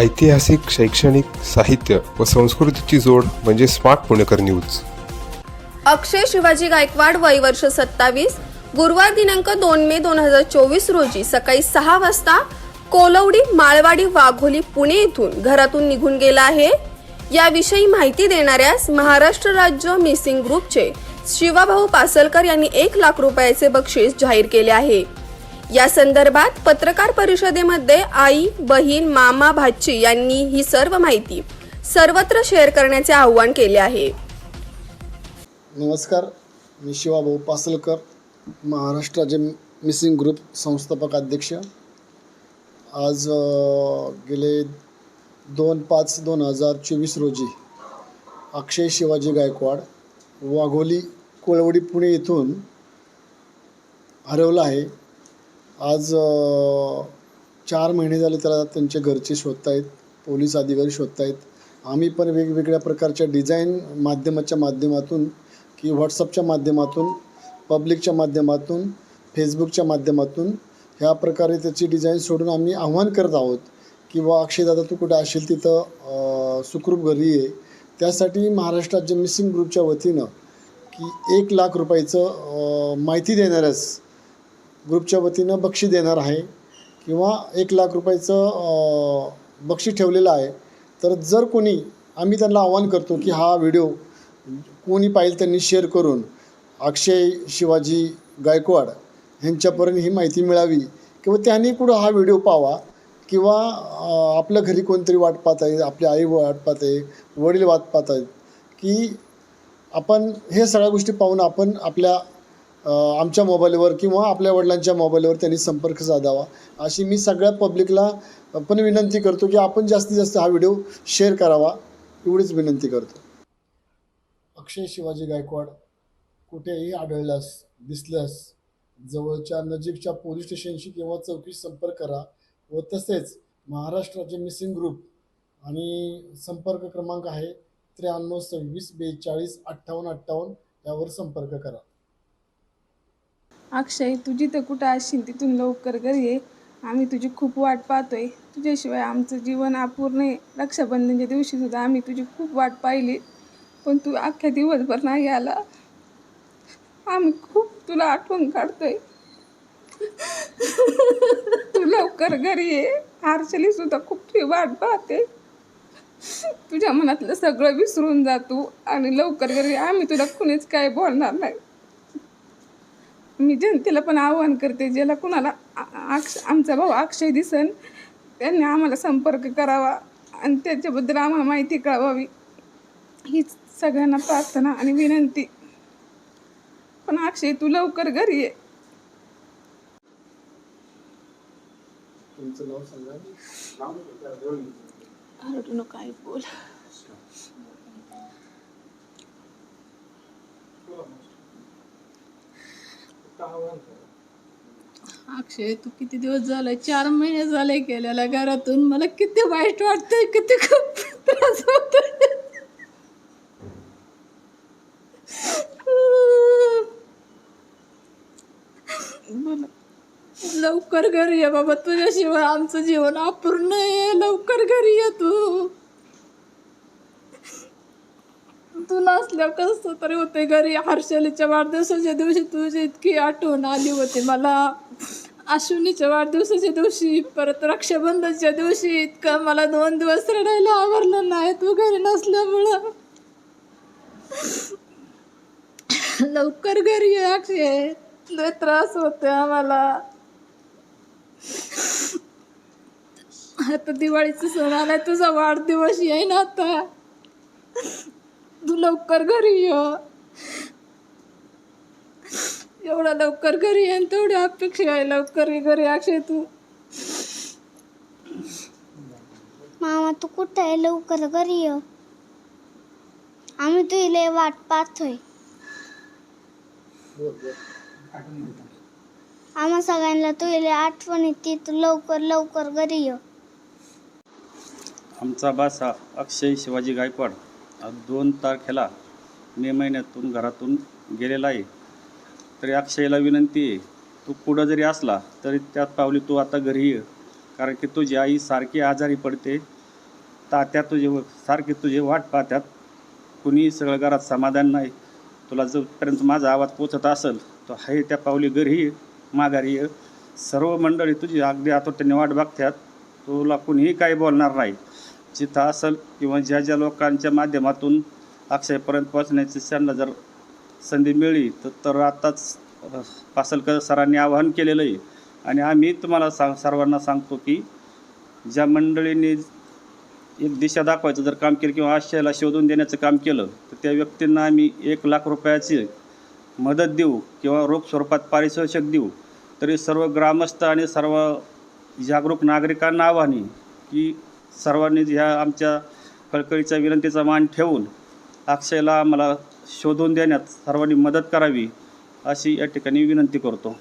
ऐतिहासिक शैक्षणिक साहित्य व संस्कृतीची जोड म्हणजे स्मार्ट पुणेकर न्यूज. अक्षय शिवाजी गायकवाड वय वर्ष सत्तावीस गुरुवार दिनांक दोन मे दोन हजार चोवीस रोजी सकाळी सहा वाजता कोलवडी माळवाडी वाघोली पुणे येथून घरातून निघून गेला आहे. याविषयी माहिती देणाऱ्यास महाराष्ट्र राज्य मिसिंग ग्रुपचे शिवाभाऊ पासलकर यांनी एक लाख रुपयाचे बक्षीस जाहीर केले आहे. या संदर्भात पत्रकार परिषदेमध्ये आई बहीण मामा भाची यांनी ही सर्व माहिती सर्वत्र शेअर करण्याचे आवाहन केले आहे. नमस्कार मी शिवाभाऊ पासलकर महाराष्ट्र राज्य मिसिंग ग्रुप संस्थापक अध्यक्ष. आज गेले दोन पाच दोन हजार चोवीस रोजी अक्षय शिवाजी गायकवाड वाघोली कोळवडी पुणे येथून हरवला आहे. आज चार महिने झाले त्याला त्यांचे घरचे शोधत आहेत पोलीस अधिकारी शोधत आहेत आम्ही पण वेगवेगळ्या प्रकारच्या डिझाईन माध्यमाच्या माध्यमातून की व्हॉट्सअपच्या माध्यमातून पब्लिकच्या माध्यमातून फेसबुकच्या माध्यमातून ह्या प्रकारे त्याची डिझाईन सोडून आम्ही आव्हान करत आहोत की बा अक्षयदादा तू कुठे असेल तिथं सुखरूप घरी ये. त्यासाठी महाराष्ट्र राज्य मिसिंग ग्रुपच्या वतीनं की एक लाख रुपयाचं माहिती देणाऱ्यास ग्रुपच्या वतीनं बक्षी देणार आहे किंवा एक लाख रुपयाचं बक्षी बक्षीस ठेवलेलं आहे. तर जर कोणी आम्ही त्यांना आवाहन करतो की हा व्हिडिओ कोणी पाहिजे त्यांनी शेअर करून अक्षय शिवाजी गायकवाड ह्यांच्यापर्यंत ही माहिती मिळावी किंवा त्यांनी कुठं हा व्हिडिओ पाहावा किंवा आपल्या घरी कोणतरी वाट पाहत आहे आपली आई वाट पाहत आहे वडील वाट पाहत आहेत की आपण हे सगळ्या गोष्टी पाहून आपण आपल्या आमच्या मोबाईलवर किंवा आपल्या वडिलांच्या मोबाईलवर त्यांनी संपर्क साधावा. अशी मी सगळ्या पब्लिकला पण विनंती करतो की आपण जास्तीत जास्त हा व्हिडिओ शेअर करावा. एवढीच विनंती करतो. अक्षय शिवाजी गायकवाड कुठेही आढळल्यास दिसल्यास जवळच्या नजीकच्या पोलीस स्टेशनशी किंवा चौकीशी संपर्क करा व तसेच महाराष्ट्राचे मिसिंग ग्रुप आणि संपर्क क्रमांक आहे त्र्याण्णव सव्वीस बेचाळीस अठ्ठावन्न अठ्ठावन्न यावर संपर्क करा. अक्षय तू जिथं कुठं असशील? तिथून लवकर घरी ये. आम्ही तुझी खूप वाट पाहतोय. तुझ्याशिवाय आमचं जीवन अपूर्ण आहे. रक्षाबंधनच्या दिवशीसुद्धा आम्ही तुझी खूप वाट पाहिली. पण तू अख्ख्या दिवसभर नाही आला. आम्ही खूप तुला आठवण काढतोय. तू लवकर घरी ये. आरचली सुद्धा खूप तुझी वाट पाहते. तुझ्या मनातलं सगळं विसरून जा तू. आणि लवकर घरी ये. आम्ही तुला कुणीच काय बोलणार नाही. मी जनतेला पण आवाहन करते ज्याला कुणाला अक्ष आमचा भाऊ अक्षय दिसन त्यांनी आम्हाला संपर्क करावा आणि त्याच्याबद्दल आम्हाला माहिती कळवावी. हीच सगळ्यांना प्रार्थना आणि विनंती. पण अक्षय तू लवकर घरी ये. तुमचं नाव सांगा. काय बोल. अक्षय तू किती दिवस झालाय? चार महिने झाले गेल्याला घरातून. मला किती वाईट वाटतंय किती खूप त्रास होतोय. लवकर घरी ये बाबा तुझ्याशिवाय आमचं जीवन अपूर्ण आहे. लवकर घरी ये तू. तू नसल्यावर कसं तरी होते घरी? हर्षलीच्या वाढदिवसाच्या दिवशी तुझी इतकी आठवण आली होती मला. अश्विनीच्या वाढदिवसाच्या दिवशी परत रक्षाबंधनच्या दिवशी इतकं मला दोन दिवस रडायला आवरलं नाही तू घरी नसल्यामुळं. लवकर घरी ये अक्षय. लय त्रास होते आम्हाला. आता दिवाळीचा सण आलाय तुझा वाढदिवस येईन आता. तू लवकर घरी ये. एवढा लवकर घरी येईन तेवढी अपेक्षा आहे लवकर ये घरी अक्षय तू. मामा तू कुठं आहे? लवकर घरी ये. आम्ही तुझी वाट पाहतोय. आम्हा सगळ्यांना तुझी आठवण येते तू लवकर लवकर घरी ये. आमचा बासा अक्षय शिवाजी गायकवाड. दोन तारखेला मे महिन्यातून घरातून गेलेला आहे. तरी अक्षयला विनंती आहे तू कुठं जरी असला तरी त्यात पावली तू आता घरी ये. कारण की तुझी आई सारखी आजारी पडते. तात्या तुझे सारखी तुझे वाट पाहत्यात. कुणी सगळं घरात समाधान नाही. तुला जोपर्यंत माझा आवाज पोचत असेल तो हे त्या पावली घरी माघारी ये. सर्व मंडळी तुझी अगदी आतोट्याने वाट बघतात तुला कुणीही काही बोलणार नाही. जिथं असेल किंवा ज्या ज्या लोकांच्या माध्यमातून अक्षयपर्यंत पोहोचण्याची त्यांना जर संधी मिळली तर तर आताच पासलकर सरांनी आवाहन केलेलं आहे आणि आम्ही तुम्हाला सांग सर्वांना सांगतो की ज्या मंडळींनी एक दिशा दाखवायचं जर काम केलं किंवा आशयाला शोधून देण्याचं काम केलं तर त्या व्यक्तींना आम्ही एक लाख रुपयाची मदत देऊ किंवा रोख स्वरूपात पारितोषिक देऊ. तरी सर्व ग्रामस्थ आणि सर्व जागरूक नागरिकांना आव्हाने की सर्वांनी ह्या आमच्या कळकळीच्या विनंतीचा मान ठेवून अक्षयला आम्हाला शोधून देण्यात सर्वांनी मदत करावी अशी या ठिकाणी विनंती करतो.